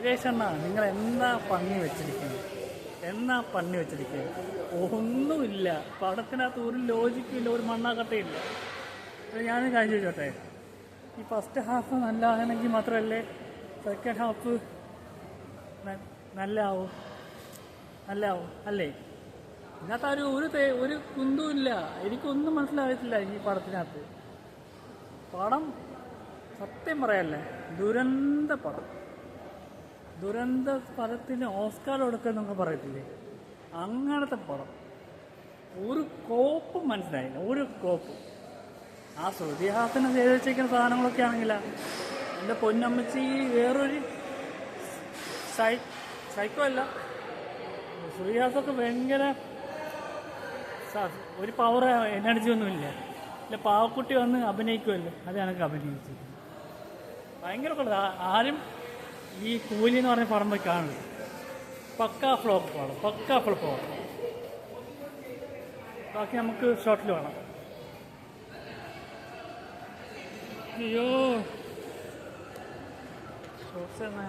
സുരേഷ് അണ്ണ നിങ്ങൾ എന്താ പണി വെച്ചിരിക്കുന്നത് എന്നാ പണി വെച്ചിരിക്കുന്നത് ഒന്നുമില്ല. പടത്തിനകത്ത് ഒരു ലോജിക്കും ഇല്ല ഒരു മണ്ണാക്കട്ടയില്ല ഞാൻ കാര്യം ചോദിച്ചോട്ടെ? ഈ ഫസ്റ്റ് ഹാഫ് നല്ല നല്ലതാണെങ്കിൽ മാത്രമല്ലേ സെക്കൻഡ് ഹാഫ് നല്ലതാവും നല്ലതാവും അല്ലേ? ഇതിനകത്ത് ഒരു ഒരു ഒരു കുന്തുമില്ല എനിക്കൊന്നും മനസ്സിലായിട്ടില്ല ഈ പടത്തിനകത്ത്. പടം സത്യം പറയല്ലേ? ദുരന്ത പടം. ദുരന്ത പദത്തിന് ഓസ്കാർ കൊടുക്കുന്നൊക്കെ പറയത്തില്ലേ? അങ്ങനത്തെ പടം. ഒരു കോപ്പും മനസ്സിലായില്ല. ഒരു കോപ്പും. ആ ശ്രുതിഹാസനം ചെയ്ത് സാധനങ്ങളൊക്കെ ആണെങ്കിലാ. എന്റെ പൊന്നമ്മച്ചി വേറൊരു സൈ സൈക്കോ അല്ല. ശ്രീഹാസൊക്കെ ഭയങ്കര ഒരു പവർ എനർജി ഒന്നുമില്ല. ഇല്ല പാവക്കുട്ടി വന്ന് അഭിനയിക്കുമല്ലോ അത് കണക്ക് അഭിനയിച്ചത് ഭയങ്കര കൊള്ളാം. ആരും ഈ കൂലി എന്ന് പറഞ്ഞ പടം പോയി കാണുന്നത് പക്കാ ഫ്ലോപ്പ് വേണം പക്കാ ഫ്ലോപ്പ് വേണം ബാക്കി നമുക്ക് ഷോട്ടിൽ വേണം അയ്യോ. ഷോർട്സ് എന്നാ